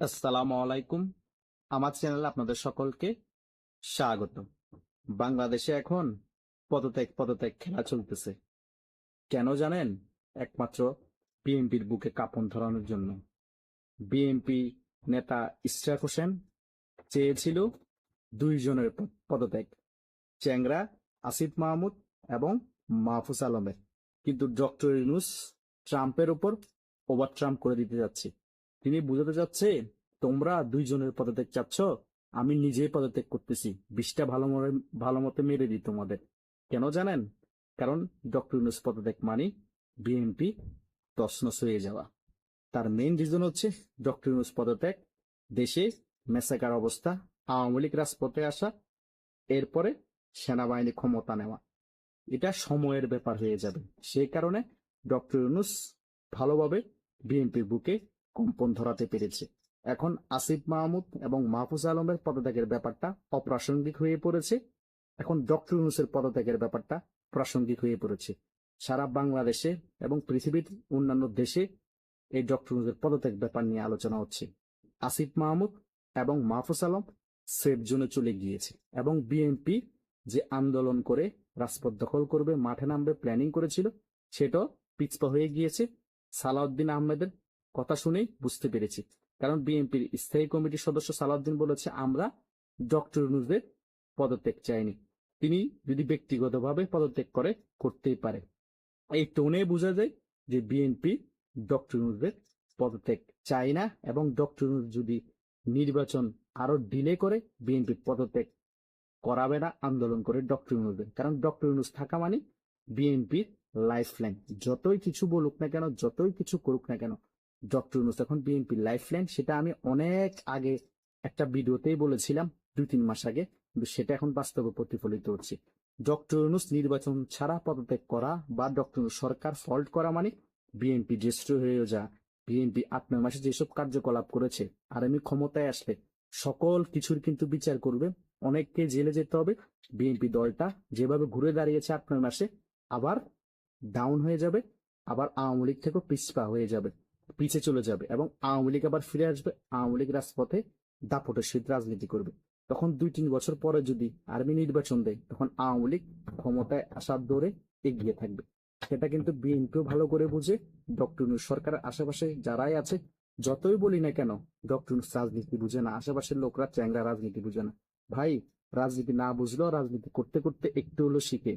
আসসালামু আলাইকুম। আমার চ্যানেলে আপনাদের সকলকে স্বাগত বাংলাদেশে এখন পদত্যাগ পদত্যাগ খেলা চলতেছে। কেন জানেন? একমাত্র বিএনপির বুকে কাপন ধরানোর জন্য। বিএনপি নেতা ইশরাক হোসেন চেয়েছিল দুইজনের পদত্যাগ। চ্যাংরা আসিফ মাহমুদ এবং মাহফুজ আলমের। কিন্তু ডক্টর ইউনুস ট্রাম্পের উপর ওভার ট্রাম্প করে দিতে যাচ্ছে। তিনি বুঝাতে যাচ্ছে তোমরা দুইজনের পদত্যাগ চাচ্ছ, আমি নিজেই পদত্যাগ করতেছি। বিষটা ভালো ভালো মতো মেরে দিই তোমাদের। কেন জানেন? কারণ ডক্টর ইউনুস পদত্যাগ মানে বিএনপি তসনস হয়ে যাওয়া। তার মেইন রিজন হচ্ছে ডক্টর ইউনুস পদত্যাগ, দেশে মেসাকার অবস্থা, আওয়ামী লীগ রাজপথে আসা, এরপরে সেনাবাহিনী ক্ষমতা নেওয়া। এটা সময়ের ব্যাপার হয়ে যাবে। সেই কারণে ডক্টর ইউনুস ভালোভাবে বিএনপির বুকে কম্পন ধরাতে পেরেছে। এখন আসিফ মাহমুদ এবং মাহফুজ আলমের পদত্যাগের ব্যাপারটা অপ্রাসঙ্গিক হয়ে পড়েছে। এখন ডক্টর ইউনুসের পদত্যাগের ব্যাপারটা প্রাসঙ্গিক হয়ে পড়েছে। সারা বাংলাদেশে এবং পৃথিবীর অন্যান্য দেশে এই ডক্টর ইউনুসের পদত্যাগ ব্যাপার নিয়ে আলোচনা হচ্ছে। আসিফ মাহমুদ এবং মাহফুজ আলম সেফ জোনে চলে গিয়েছে এবং বিএনপি যে আন্দোলন করে রাজপথ দখল করবে, মাঠে নামবে প্ল্যানিং করেছিল, সেটাও পিছপা হয়ে গিয়েছে। সালাউদ্দিন আহমেদের কথা শুনেই বুঝতে পেরেছি। কারণ বিএনপির স্থায়ী কমিটির সদস্য সালাউদ্দিন বলেছে, আমরা ডক্টর ইউনুসদের পদত্যাগ চাইনি। তিনি যদি ব্যক্তিগতভাবে পদত্যাগ করে, করতেই পারে। এই টোনে বোঝা যায় যে বিএনপি ডক্টর ইউনুসদের পদত্যাগ চায় না এবং ডক্টর ইউনুস যদি নির্বাচন আরও ডিলে করে, বিএনপি পদত্যাগ করাবে না, আন্দোলন করে ডক্টর ইউনুসদের। কারণ ডক্টর ইউনুস থাকা মানে বিএনপির লাইফ লাইন যতই কিছু বলুক না কেন, যতই কিছু করুক না কেন ডক্টর ইউনুস এখন বিএনপির লাইফ লাইন সেটা আমি অনেক আগে একটা ভিডিওতেই বলেছিলাম, দুই, তিন মাস আগে, কিন্তু সেটা এখন বাস্তবে প্রতিফলিত হচ্ছে। ডক্টর ইউনুস নির্বাচন ছাড়া পদত্যাগ করা বা ডক্টর সরকার ফল্ট করা মানে বিএনপি জ্যেষ্ঠ হয়েও যা, বিএনপি আট, নয় মাসে যেসব কার্যকলাপ করেছে আর আমি ক্ষমতায় আসলে সকল কিছুর কিন্তু বিচার করবে, অনেককে জেলে যেতে হবে, বিএনপি দলটা যেভাবে ঘুরে দাঁড়িয়েছে আট, নয় মাসে, আবার ডাউন হয়ে যাবে, আবার আওয়ামী লীগ থেকেও পিছপা হয়ে যাবে। পিছে চলে যাবে এবং আওয়ামী লীগ আবার ফিরে আসবে। আওয়ামী লীগ রাজপথে দাপটের সহিত রাজনীতি করবে। তখন দুই তিন বছর পরে যদি আর্মি নির্বাচন দেয়, তখন আওয়ামী লীগ ক্ষমতায় আসার দৌড়ে এগিয়ে থাকবে। সেটা কিন্তু বিএনপিও ভালো করে বুঝে। ডক্টর সরকারের আশেপাশে যারাই আছে, যতই বলি না কেন, ডক্টর রাজনীতি বুঝে না। আশেপাশের লোকরা চ্যাংরা রাজনীতি বুঝে না। ভাই, রাজনীতি না বুঝলেও রাজনীতি করতে করতে একটু হলো শিখে।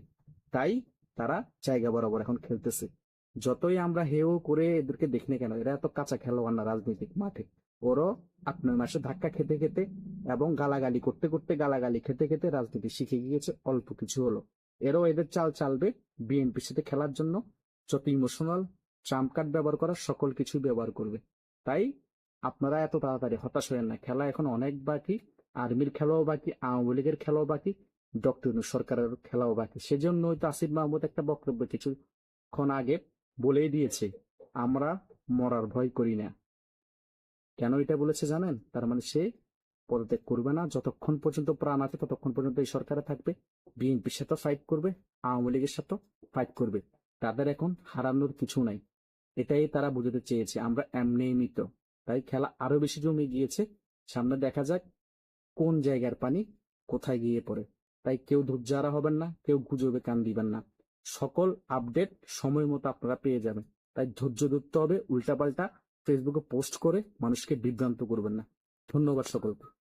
তাই তারা জায়গা বরাবর এখন খেলতেছে। যতই আমরা হেও করে এদেরকে দেখি না কেন, এরা এত কাঁচা খেলোয়াড় না রাজনৈতিক মাঠে। ওরও আপনার মাসে ধাক্কা খেতে খেতে এবং গালাগালি করতে করতে গালাগালি খেতে খেতে রাজনীতি শিখে গিয়েছে, অল্প কিছু হলো। এরও এদের চাল চালবে বিএনপির সাথে খেলার জন্য। যত ইমোশনাল ট্রাম্প কার্ড ব্যবহার করা সকল কিছু ব্যবহার করবে। তাই আপনারা এত তাড়াতাড়ি হতাশ হয়েন না, খেলা এখন অনেক বাকি, আর্মির খেলাও বাকি, আওয়ামী লীগের খেলাও বাকি, ডক্টর সরকারের খেলাও বাকি। সেজন্যই তো আসিফ মাহমুদ একটা বক্তব্য কিছুক্ষণ আগে বলেই দিয়েছে, আমরা মরার ভয় করি না। কেন এটা বলেছে জানেন? তার মানে সে পদত্যাগ করবে না, যতক্ষণ পর্যন্ত প্রাণ আছে ততক্ষণ পর্যন্ত এই সরকারে থাকবে। বিএনপির সাথে ফাইট করবে, আওয়ামী লীগের সাথে ফাইট করবে। তাদের এখন হারানোর কিছু নাই। এটাই তারা বুঝতে চেয়েছে, আমরা এমনি মৃত। তাই খেলা আরও বেশি জমে গিয়েছে, সামনে দেখা যাক কোন জায়গার পানি কোথায় গিয়ে পড়ে। তাই কেউ ধৈর্যারা হবেন না, কেউ গুজবে কান দিবেন না। সকল আপডেট সময় মতো আপনারা পেয়ে যাবেন। তাই ধৈর্য ধরতে হবে, উল্টাপাল্টা ফেসবুকে পোস্ট করে মানুষকে বিভ্রান্ত করবেন না। ধন্যবাদ সকলকে।